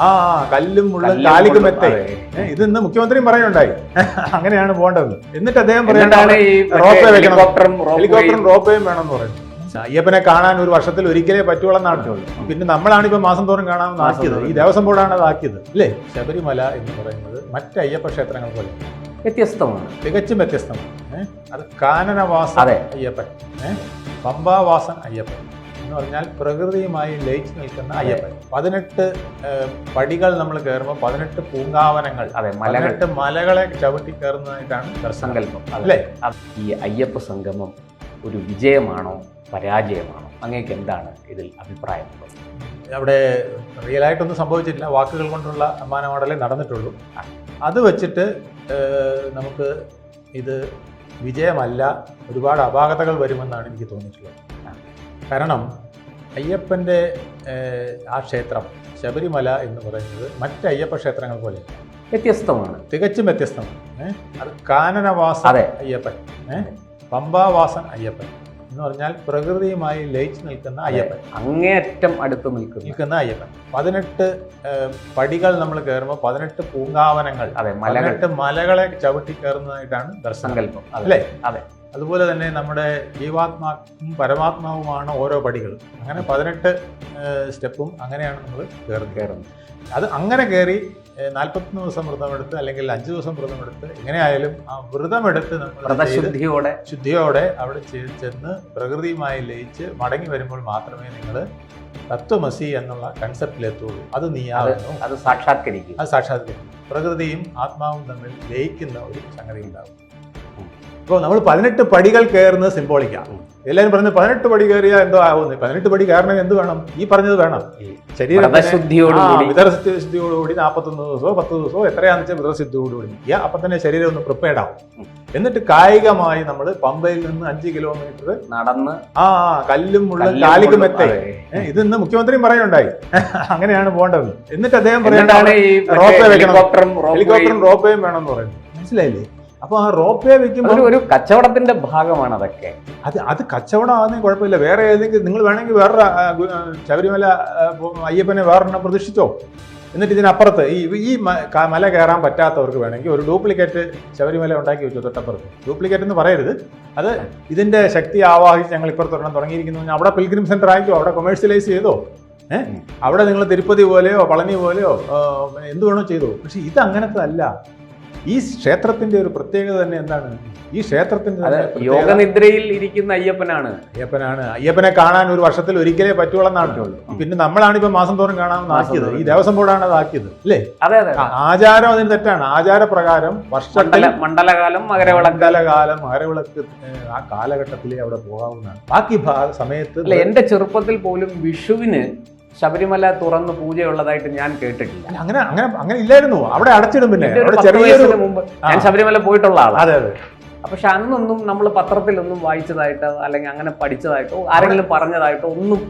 ആ കല്ലും മുള്ളും കാലിക്കും മെത്തേ ഇത് ഇന്ന് മുഖ്യമന്ത്രിയും പറയുണ്ടായി അങ്ങനെയാണ് പോകേണ്ടത്. എന്നിട്ട് അദ്ദേഹം എന്നിട്ടാണ് പറയുന്നത് ഈ റോപ്പ് വെക്കണം. ഹെലികോപ്റ്ററും റോപ്പേയും വേണം വേണമെന്ന് പറയുന്നത് അയ്യപ്പനെ കാണാൻ ഒരു വർഷത്തിൽ ഒരിക്കലേ പറ്റുള്ളൂ പിന്നെ നമ്മളാണ് ഇപ്പൊ മാസം തോറും കാണാമെന്ന് ആക്കിയത്. ഈ ദേവസ്വം ബോർഡാണ് അത് ആക്കിയത് അല്ലേ? ശബരിമല എന്ന് പറയുന്നത് മറ്റ് അയ്യപ്പ ക്ഷേത്രങ്ങൾ പോലെ. വ്യത്യസ്തമാണ്. തികച്ചും വ്യത്യസ്തമാണ്? അത് കാനനവാസൻ അതെ. അയ്യപ്പൻ? പമ്പാവാസൻ അയ്യപ്പൻ. എന്ന് പറഞ്ഞാൽ പ്രകൃതിയുമായി ലയിച്ചു നിൽക്കുന്ന അയ്യപ്പൻ. പതിനെട്ട് പടികൾ നമ്മൾ കയറുമ്പോൾ പതിനെട്ട് പൂങ്കാവനങ്ങൾ അതെ പതിനെട്ട് മലകളെ ചവിട്ടി കയറുന്നതായിട്ടാണ് സങ്കല്പം. അല്ലേ? ഈ അയ്യപ്പ സംഗമം ഒരു വിജയമാണോ പരാജയമാണോ? അങ്ങേക്ക് എന്താണ് ഇതിൽ അഭിപ്രായം അവിടെ റിയലായിട്ടൊന്നും സംഭവിച്ചിട്ടില്ല. വാക്കുകൾ കൊണ്ടുള്ള അമ്മാനമാടലേ നടന്നിട്ടുള്ളൂ. അത് വെച്ചിട്ട് നമുക്ക് ഇത് വിജയമല്ല. ഒരുപാട് അപാകതകൾ വരുമെന്നാണ് എനിക്ക് തോന്നിയിട്ടുള്ളത്. കാരണം അയ്യപ്പന്റെ ആ ക്ഷേത്രം ശബരിമല എന്ന് പറയുന്നത് മറ്റ് അയ്യപ്പ ക്ഷേത്രങ്ങൾ പോലെ വ്യത്യസ്തമാണ് തികച്ചും വ്യത്യസ്തമാണ് ഏഹ്? അത് കാനനവാസൻ അതെ. അയ്യപ്പൻ ഏഹ്? പമ്പാവാസൻ അയ്യപ്പൻ എന്ന് പറഞ്ഞാൽ പ്രകൃതിയുമായി ലയിച്ചു നിൽക്കുന്ന അയ്യപ്പൻ. അങ്ങേയറ്റം അടുത്ത് നിൽക്കുന്നു നിൽക്കുന്ന അയ്യപ്പൻ. പതിനെട്ട് പടികൾ നമ്മൾ കയറുമ്പോൾ പതിനെട്ട് പൂങ്കാവനങ്ങൾ പതിനെട്ട് മലകളെ ചവിട്ടി കയറുന്നതായിട്ടാണ് ദർശനകല്പം അതെ. അല്ലേ? അതെ. അതുപോലെ തന്നെ നമ്മുടെ ജീവാത്മാവും പരമാത്മാവുമാണ് ഓരോ പടികളും. അങ്ങനെ പതിനെട്ട് സ്റ്റെപ്പും അങ്ങനെയാണ് നമ്മൾ കയറി കയറുന്നത്. അത് അങ്ങനെ കയറി നാൽപ്പത്തൊന്ന് ദിവസം വ്രതമെടുത്ത് അല്ലെങ്കിൽ അഞ്ച് ദിവസം വ്രതമെടുത്ത് എങ്ങനെയായാലും ആ വ്രതമെടുത്ത് നമ്മൾ ശുദ്ധിയോടെ അവിടെ ചെന്ന് പ്രകൃതിയുമായി ലയിച്ച് മടങ്ങി വരുമ്പോൾ മാത്രമേ നിങ്ങൾ തത്വമസി എന്നുള്ള കൺസെപ്റ്റിലെത്തുള്ളൂ അത് നീയാവുന്നു അത് സാക്ഷാത്കരിക്കും. അത് സാക്ഷാത്കരിക്കും. പ്രകൃതിയും ആത്മാവും തമ്മിൽ ലയിക്കുന്ന ഒരു സംഗതി ഉണ്ടാവും ഇപ്പോൾ നമ്മൾ പതിനെട്ട് പടികൾ കയറുന്നത് സിംബോളിക്കാണ് എല്ലാവരും പറയുന്നത് പതിനെട്ട് പടി കയറിയാൽ എന്തോ ആവുന്നു പതിനെട്ട് പടി കയറണം എന്ത് വേണം? ഈ പറഞ്ഞത് വേണം. ശരീരശുദ്ധിയോടുകൂടി വിതരശുദ്ധിയോടുകൂടി നാൽപ്പത്തൊന്ന് ദിവസമോ പത്ത് ദിവസമോ എത്രയാണെന്ന് വെച്ചാൽ വിതരശുദ്ധിയോടുകൂടി നിൽക്കുക അപ്പം തന്നെ ശരീരം ഒന്ന് പ്രിപ്പയർഡ് ആവും. എന്നിട്ട് കായികമായി നമ്മൾ പമ്പയിൽ നിന്ന് അഞ്ച് കിലോമീറ്റർ നടന്ന് ആ കല്ലും മുള്ളും കാലിക്കും മെത്തേ ഇത് ഇന്ന് മുഖ്യമന്ത്രിയും പറയുണ്ടായി അങ്ങനെയാണ് പോകേണ്ടത്. എന്നിട്ട് അദ്ദേഹം പറയുന്നത് റോപ്പ്. ഹെലികോപ്റ്ററും ഹെലികോപ്റ്ററും റോപ്പയും വേണമെന്ന് പറയുന്നത് മനസ്സിലായില്ലേ? അപ്പൊ ആ റോപ്പേ വെക്കുമ്പോൾ ഒരു കച്ചവടത്തിന്റെ ഭാഗമാണ് അതൊക്കെ. അത് അത് കച്ചവടം ആകുന്നതിന് കുഴപ്പമില്ല. വേറെ ഏതെങ്കിലും നിങ്ങൾ വേണമെങ്കിൽ വേറൊരു ശബരിമല അയ്യപ്പനെ വേറൊരെണ്ണം പ്രതിഷ്ഠിച്ചോ? എന്നിട്ട് ഇതിനപ്പുറത്ത് ഈ ഈ മല കയറാൻ പറ്റാത്തവർക്ക് വേണമെങ്കിൽ ഒരു ഡ്യൂപ്ലിക്കേറ്റ് ശബരിമല ഉണ്ടാക്കി വെച്ചു തൊട്ടപ്പുറത്ത്. ഡ്യൂപ്ലിക്കേറ്റ് എന്ന് പറയരുത്. അത് ഇതിന്റെ ശക്തി ആവാഹിച്ച് ഞങ്ങൾ ഇപ്പുറത്തൊരെണ്ണം തുടങ്ങിയിരിക്കുന്നു. അവിടെ പിൽഗ്രിം സെന്റർ ആയിട്ടോ അവിടെ കൊമേഴ്സ്യലൈസ് ചെയ്തോ? ഏഹ് അവിടെ നിങ്ങൾ തിരുപ്പതി പോലെയോ പളനി പോലെയോ എന്ത് വേണോ ചെയ്തോ? പക്ഷെ ഇത് അങ്ങനത്തെ അല്ല ഈ ക്ഷേത്രത്തിന്റെ ഒരു പ്രത്യേകത തന്നെ എന്താണ്? ഈ ക്ഷേത്രത്തിന്റെ യോഗനിദ്രയിൽ ഇരിക്കുന്ന അയ്യപ്പനാണ്. അയ്യപ്പനാണ്. അയ്യപ്പനെ കാണാൻ ഒരു വർഷത്തിൽ ഒരിക്കലേ പറ്റുള്ളൂ. പിന്നെ നമ്മളാണ് ഇപ്പൊ മാസം തോറും കാണാൻ ആക്കിയത് ഈ ദേവസ്വം ബോർഡാണ് അത് ആക്കിയത് അല്ലേ? അതെ അതെ ആചാരം അതിന് തെറ്റാണ്. ആചാരപ്രകാരം വർഷത്തിൽ മണ്ഡല മണ്ഡലകാലം മകരവിളക്ക്. മണ്ഡലകാലം മകരവിളക്ക് ആ കാലഘട്ടത്തിലേ അവിടെ പോകാവുന്നതാണ്. ബാക്കി ഭാഗ സമയത്ത് എന്റെ ചെറുപ്പത്തിൽ പോലും വിഷുവിന് ശബരിമല തുറന്ന് പൂജയുള്ളതായിട്ട് ഞാൻ കേട്ടിട്ടില്ല. അങ്ങനെ അങ്ങനെ അങ്ങനെ ഇല്ലായിരുന്നു. അവിടെ അടച്ചിടും പിന്നെ. ചെറിയൊരു മുമ്പ് ഞാൻ ശബരിമല പോയിട്ടുള്ള ആളാണ് അതെ അതെ. പക്ഷെ അന്നൊന്നും നമ്മൾ പത്രത്തിലൊന്നും വായിച്ചതായിട്ടോ അല്ലെങ്കിൽ അങ്ങനെ പഠിച്ചതായിട്ടോ ആരെങ്കിലും പറഞ്ഞതായിട്ടോ ഒന്നും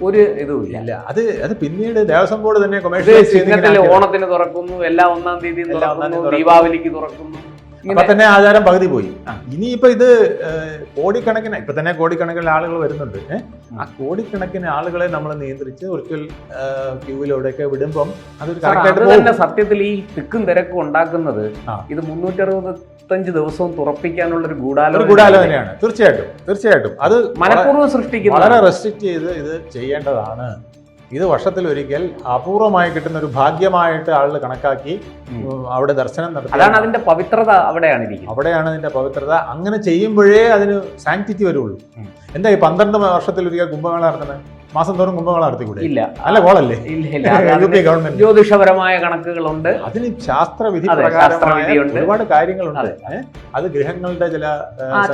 ഒരു ഇതുമില്ല ഇല്ല. അത് അത് പിന്നീട് ദേവസ്വം ബോർഡ് തന്നെ ഓണത്തിന് തുറക്കുന്നു എല്ലാ ഒന്നാം തീയതി. ദീപാവലിക്ക് തുറക്കുന്നു. അപ്പൊ തന്നെ ആചാരം പകുതി പോയി. ഇനിയിപ്പൊ ഇത് കോടിക്കണക്കിന് ഇപ്പൊ തന്നെ കോടിക്കണക്കിന് ആളുകൾ വരുന്നുണ്ട്? ആ കോടിക്കണക്കിന് ആളുകളെ നമ്മൾ നിയന്ത്രിച്ച് ഒരിക്കൽ ക്യൂവിലൂടെയൊക്കെ വിടുമ്പം അതൊരു തന്നെ സത്യത്തിൽ ഈ തിക്കും തിരക്കും ഉണ്ടാക്കുന്നത് ഇത് ഇത് മുന്നൂറ്ററുപത്തഞ്ച് ദിവസവും തുറപ്പിക്കാനുള്ള ഒരു ഗൂഢാലോചന ഗൂഢാലോചനയാണ്. തീർച്ചയായിട്ടും തീർച്ചയായിട്ടും. അത് മനഃപൂർവം സൃഷ്ടിക്കുന്ന വളരെ റെസ്ട്രിക്ട് ചെയ്ത് ഇത് ചെയ്യേണ്ടതാണ്. ഇത് വർഷത്തിലൊരിക്കൽ അപൂർവമായി കിട്ടുന്ന ഒരു ഭാഗ്യമായിട്ട് ആളുകൾ കണക്കാക്കി അവിടെ ദർശനം നടത്തി. അതാണ് അതിന്റെ പവിത്രത അവിടെയാണ് അവിടെയാണ് അതിന്റെ പവിത്രത. അങ്ങനെ ചെയ്യുമ്പോഴേ അതിന് സാങ്ക്ടിറ്റി വരുള്ളൂ. എന്താ ഈ പന്ത്രണ്ട് വർഷത്തിലൊരിക്കൽ കുംഭമേള നടത്തുന്നത് മാസം തോറും കുംഭമേള നടത്തിക്കൂടെ? ഇല്ല. അല്ല കോളല്ലേ ഗവൺമെന്റ്. ജ്യോതിഷപരമായ കണക്കുകളുണ്ട്. അതിന് ശാസ്ത്രവിധി ശാസ്ത്രവിധിയുണ്ട്. ഒരുപാട് കാര്യങ്ങളുണ്ട്. അത് ഗ്രഹങ്ങളുടെ ചില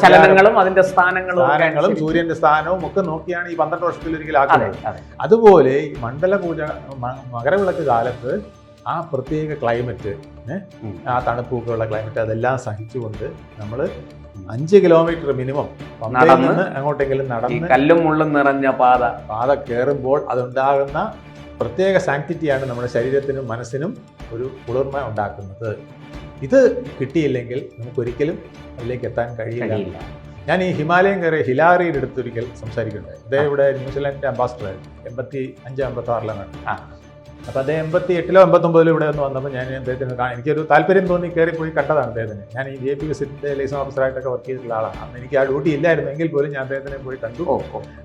ചലനങ്ങളും അതിന്റെ സ്ഥാനങ്ങളും സ്ഥാനങ്ങളും സൂര്യന്റെ സ്ഥാനവും ഒക്കെ നോക്കിയാണ് ഈ പന്ത്രണ്ട് വർഷത്തിൽ ഒരിക്കലും ആക്കുന്നത് അതുപോലെ ഈ മണ്ഡല പൂജ മകരവിളക്ക് കാലത്ത് ആ പ്രത്യേക ക്ലൈമറ്റ് ആ ആ തണുപ്പൊക്കെയുള്ള ക്ലൈമറ്റ് അതെല്ലാം സഹിച്ചുകൊണ്ട് നമ്മൾ അഞ്ച് കിലോമീറ്റർ മിനിമം നടന്ന് അങ്ങോട്ടെങ്കിലും നടന്ന് കല്ലും മുള്ളും നിറഞ്ഞ പാത. പാത കയറുമ്പോൾ അതുണ്ടാകുന്ന പ്രത്യേക സാങ്ക്ടിറ്റിയാണ് നമ്മുടെ ശരീരത്തിനും മനസ്സിനും ഒരു കുളിർമ ഉണ്ടാക്കുന്നത്. ഇത് കിട്ടിയില്ലെങ്കിൽ നമുക്കൊരിക്കലും അതിലേക്ക് എത്താൻ കഴിയില്ല. ഞാൻ ഈ ഹിമാലയം കയറിയ ഹിലാറിയുടെ അടുത്തൊരിക്കൽ സംസാരിക്കുന്നുണ്ട്. അദ്ദേഹം ഇവിടെ ന്യൂസിലാൻഡിന്റെ അംബാസിഡർ ആയിരുന്നു. എൺപത്തി അഞ്ച് അമ്പത്തി ആറിലാണ് ആ. അപ്പോൾ അദ്ദേഹം എൺപത്തി എട്ടിലോ എൺപത്തൊമ്പതിലോ ഇവിടെ ഒന്ന് വന്നപ്പോൾ ഞാൻ അദ്ദേഹത്തിന് കാണാൻ എനിക്കൊരു താല്പര്യം തോന്നി കയറി പോയി കണ്ടതാണ് അദ്ദേഹത്തിന്. ഞാൻ ഈ ജെ പി വിസിറ്റിന്റെ ലൈസൺ ഓഫീസറായിട്ടൊക്കെ വർക്ക് ചെയ്തിട്ടുള്ള ആളാണ്. അന്ന് എനിക്ക് ആ ഡ്യൂട്ടി ഇല്ലായിരുന്നു എങ്കിൽ പോലും ഞാൻ അദ്ദേഹത്തിനെ പോയി കണ്ടു.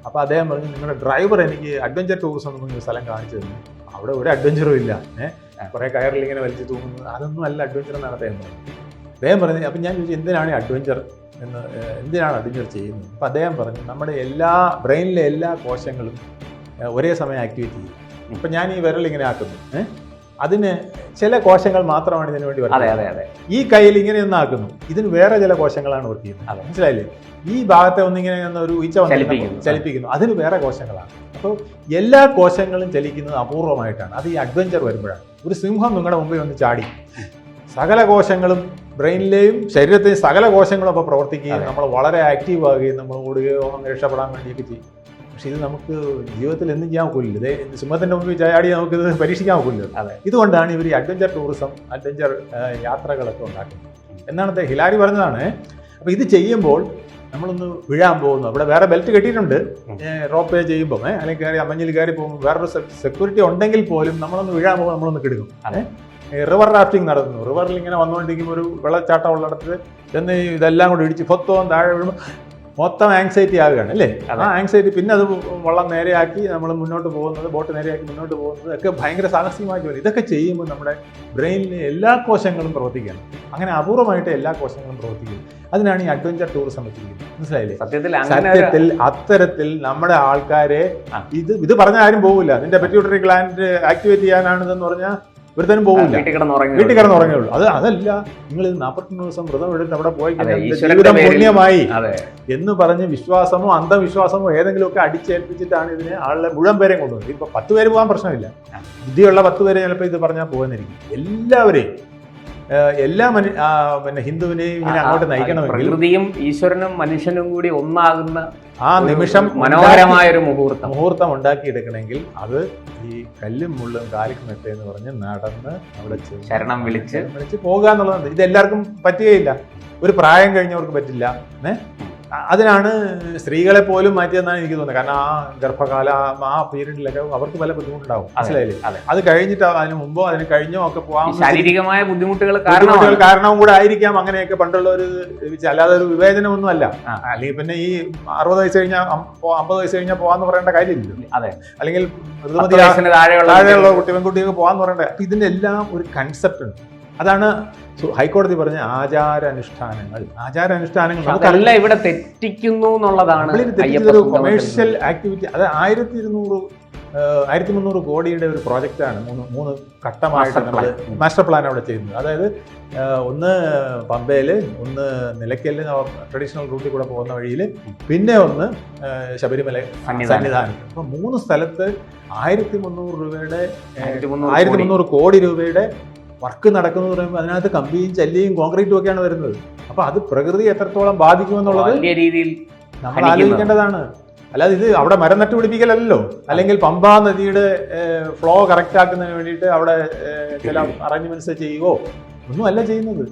അപ്പോൾ അദ്ദേഹം പറഞ്ഞു നിങ്ങളുടെ ഡ്രൈവർ എനിക്ക് അഡ്വഞ്ചർ ടൂറിസം എന്ന് പറഞ്ഞ സ്ഥലം കാണിച്ചു തന്നു. അവിടെ ഒരു അഡ്വഞ്ചറും ഇല്ല. ഏഹ് കുറേ കയറിൽ ഇങ്ങനെ വലിച്ചു തൂങ്ങുന്നു. അതൊന്നും അല്ല അഡ്വഞ്ചർ എന്നാണ് അദ്ദേഹം പറഞ്ഞത് അദ്ദേഹം പറഞ്ഞു അപ്പം ഞാൻ ചോദിച്ചു എന്തിനാണ് അഡ്വഞ്ചർ എന്ന് എന്തിനാണ് അഡ്വഞ്ചർ ചെയ്യുന്നത്? അപ്പം അദ്ദേഹം പറഞ്ഞു നമ്മുടെ എല്ലാ ബ്രെയിനിലെ എല്ലാ കോശങ്ങളും ഒരേ സമയം ആക്ടിവേറ്റ് ചെയ്യും. ഇപ്പം ഞാൻ ഈ വിരൽ ഇങ്ങനെ ആക്കുന്നു. അതിന് ചില കോശങ്ങൾ മാത്രമാണ് ഇതിനു വേണ്ടി അതെ വരുന്നത്. അതെ അതെ. ഈ കയ്യിൽ ഇങ്ങനെ ഒന്ന് ആക്കുന്നു. ഇതിന് വേറെ ചില കോശങ്ങളാണ് വർക്ക് ചെയ്യുന്നത്. അതെ. മനസ്സിലായില്ലേ? ഈ ഭാഗത്തെ ഒന്നിങ്ങനെ ഒന്ന് ഒരു ഈച്ച ചലിപ്പിക്കുന്നു. അതിന് വേറെ കോശങ്ങളാണ്. അപ്പോൾ എല്ലാ കോശങ്ങളും ചലിക്കുന്നത് അപൂർവമായിട്ടാണ്. അത് ഈ അഡ്വഞ്ചർ വരുമ്പോഴാണ്. ഒരു സിംഹം നിങ്ങളുടെ മുമ്പിൽ വന്ന് ചാടി. സകല കോശങ്ങളും ബ്രെയിനിലെയും ശരീരത്തെയും സകല കോശങ്ങളും അപ്പോൾ പ്രവർത്തിക്കുകയും നമ്മൾ വളരെ ആക്റ്റീവ് ആകുകയും നമ്മൾ ഓടുകയോ രക്ഷപ്പെടാൻ വേണ്ടിയൊക്കെ ചെയ്യും. പക്ഷെ ഇത് നമുക്ക് ജീവിതത്തിൽ എന്തും ചെയ്യാൻ ഒക്കില്ല. ഇതേ സിംഹത്തിന്റെ മുമ്പിൽ ചാടി നമുക്കിത് പരീക്ഷിക്കാൻ ഒക്കില്ല. അതെ. ഇതുകൊണ്ടാണ് ഇവർ ഈ അഡ്വഞ്ചർ ടൂറിസം അഡ്വഞ്ചർ യാത്രകളൊക്കെ ഉണ്ടാക്കുന്നത്. എന്നാണ് ഹിലാരി പറഞ്ഞതാണ്. അപ്പോൾ ഇത് ചെയ്യുമ്പോൾ നമ്മളൊന്ന് വീഴാൻ പോകുന്നു. അവിടെ വേറെ ബെൽറ്റ് കെട്ടിയിട്ടുണ്ട്. റോപ്പ് വേ ചെയ്യുമ്പോൾ അല്ലെങ്കിൽ കയറി അമ്മഞ്ഞിൽ കയറി പോകുമ്പോൾ വേറൊരു സെക്യൂരിറ്റി ഉണ്ടെങ്കിൽ പോലും നമ്മളൊന്ന് വീഴാൻ പോകുമ്പോൾ നമ്മളൊന്ന് കിടക്കും. അതെ. റിവർ റാഫ്റ്റിംഗ് നടത്തുന്നു. റിവറിൽ ഇങ്ങനെ വന്നുകൊണ്ടിരിക്കുമ്പോൾ ഒരു വെള്ളച്ചാട്ടം ഉള്ളിടത്ത് ചെന്ന് ഇതെല്ലാം കൂടി ഇടിച്ച് ഫൊത്തവും താഴെ വീഴുമ്പോൾ മൊത്തം ആങ്സൈറ്റി ആകുകയാണ് അല്ലേ. ആ ആങ്സൈറ്റി പിന്നെ അത് വള്ളം നേരെയാക്കി നമ്മൾ മുന്നോട്ട് പോകുന്നത് ബോട്ട് നേരെയാക്കി മുന്നോട്ട് പോകുന്നത് ഒക്കെ ഭയങ്കര സാഹസികമായി വരും ഇതൊക്കെ ചെയ്യുമ്പോൾ നമ്മുടെ ബ്രെയിനിലെ എല്ലാ കോശങ്ങളും പ്രവർത്തിക്കണം അങ്ങനെ അപൂർവമായിട്ട് എല്ലാ കോശങ്ങളും പ്രവർത്തിക്കുന്നു. അതിനാണ് ഈ അഡ്വഞ്ചർ ടൂറിസം വെച്ചിരിക്കുന്നത്. മനസ്സിലായില്ലേ? സത്യത്തിൽ സത്യത്തിൽ അത്തരത്തിൽ നമ്മുടെ ആൾക്കാരെ ഇത് ഇത് പറഞ്ഞ ആരും പോകില്ല നിന്റെ പെറ്റ്യൂട്ടറി ഗ്ലാൻഡ് ആക്ടിവേറ്റ് ചെയ്യാനാണിതെന്ന് പറഞ്ഞാൽ ഒരുത്തനും പോകില്ല വീട്ടിൽ കിടന്ന് ഉറങ്ങേ ഉള്ളൂ അത് അതല്ല. നിങ്ങൾ നാൽപ്പത്തൊന്ന് ദിവസം വ്രതം എടുത്ത് അവിടെ പോയി ജീവിതം പുണ്യമായി. എന്ന് പറഞ്ഞ് വിശ്വാസമോ അന്ധവിശ്വാസമോ ഏതെങ്കിലുമൊക്കെ അടിച്ചേൽപ്പിച്ചിട്ടാണ് ഇതിനെ ആളുടെ മുഴുവൻ പേരെയും കൊണ്ടുപോകുന്നത് ഇപ്പൊ പത്ത് പേര് പോകാൻ പ്രശ്നമില്ല. ബുദ്ധിയുള്ള പത്ത് പേര് ചിലപ്പോൾ ഇത് പറഞ്ഞാൽ പോകുന്നിരിക്കും എല്ലാവരെയും എല്ലാ മനു പിന്നെ ഹിന്ദുവിനെയും ഇങ്ങനെ അങ്ങോട്ട് നയിക്കണമെങ്കിൽ പ്രകൃതിയും ഈശ്വരനും മനുഷ്യനും കൂടി ഒന്നാകുന്ന ആ നിമിഷം മനോഹരമായ ഒരു മുഹൂർത്തം. മുഹൂർത്തം ഉണ്ടാക്കിയെടുക്കണമെങ്കിൽ അത് ഈ കല്ലും മുള്ളും കാലിക്കും മെത്ത എന്ന് പറഞ്ഞ് നടന്ന് അവിടെ ശരണം വിളിച്ച്. വിളിച്ച് പോകുക എന്നുള്ളതാണ് ഇതെല്ലാവർക്കും പറ്റുകയില്ല. ഒരു പ്രായം കഴിഞ്ഞവർക്ക് പറ്റില്ല. ഏ? അതിനാണ് സ്ത്രീകളെ പോലും മാറ്റിയെന്നാണ് എനിക്ക് തോന്നുന്നത്. കാരണം ആ ഗർഭകാല ആ- പീരീഡിലൊക്കെ അവർക്ക് പല ബുദ്ധിമുട്ടുണ്ടാവും. മനസ്സിലായില്ലേ? അതെ. അത് കഴിഞ്ഞിട്ട് അതിന് മുമ്പോ അതിന് കഴിഞ്ഞോ ഒക്കെ പോകാം ശാരീരികമായ ബുദ്ധിമുട്ടുകൾ ബുദ്ധിമുട്ടുകൾ കാരണവും കൂടെ ആയിരിക്കാം അങ്ങനെയൊക്കെ പണ്ടുള്ള ഒരു അല്ലാതെ ഒരു വിവേചനമൊന്നും അല്ല അല്ലെങ്കിൽ പിന്നെ ഈ അറുപത് വയസ്സ് കഴിഞ്ഞാൽ അമ്പത് വയസ്സ് കഴിഞ്ഞാൽ പോകാന്ന് പറയേണ്ട കാര്യമില്ല അതെ. അല്ലെങ്കിൽ താഴെയുള്ള കുട്ടി പെൺകുട്ടിയൊക്കെ പോകാന്ന് പറയേണ്ട ഇതിന്റെ എല്ലാം ഒരു കൺസെപ്റ്റ് ഉണ്ട്. അതാണ് ഹൈക്കോടതി പറഞ്ഞ ആചാരാനുഷ്ഠാനങ്ങൾ. ആചാരാനുഷ്ഠാനങ്ങൾ നമുക്ക് ഇവിടെ തെറ്റിക്കുന്നു എന്നുള്ളതാണ് കൊമേഴ്ഷ്യൽ ആക്ടിവിറ്റി അത് ആയിരത്തി ഇരുന്നൂറ് ആയിരത്തി മുന്നൂറ് കോടിയുടെ ഒരു പ്രോജക്റ്റാണ് മൂന്ന് മൂന്ന് ഘട്ടമായിട്ട് നമ്മൾ മാസ്റ്റർ പ്ലാൻ അവിടെ ചെയ്യുന്നത്. അതായത് ഒന്ന് പമ്പയിൽ ഒന്ന് നിലയ്ക്കൽ ട്രഡീഷണൽ റൂട്ടിൽ കൂടെ പോകുന്ന വഴിയിൽ പിന്നെ ഒന്ന് ശബരിമല സന്നിധാനം. അപ്പോൾ മൂന്ന് സ്ഥലത്ത് ആയിരത്തി മുന്നൂറ് രൂപയുടെ ആയിരത്തി. മുന്നൂറ് കോടി രൂപയുടെ വർക്ക് നടക്കുന്നു പറയുമ്പോൾ അതിനകത്ത് കമ്പിയും ചല്ലിയും കോൺക്രീറ്റും ഒക്കെയാണ് വരുന്നത്. അപ്പൊ അത് പ്രകൃതി എത്രത്തോളം ബാധിക്കുമെന്നുള്ളത് വലിയ രീതിയിൽ നമ്മൾ ആലോചിക്കേണ്ടതാണ്. അല്ലാതെ ഇത് അവിടെ മരം നട്ടു പിടിപ്പിക്കലല്ലോ അല്ലെങ്കിൽ പമ്പാ നദിയുടെ ഫ്ലോ കറക്റ്റ് ആക്കുന്നതിന് വേണ്ടിയിട്ട് അവിടെ ചില അറേഞ്ച്മെന്റ്സ് ചെയ്യുവോ ഒന്നും അല്ല ചെയ്യുന്നത്.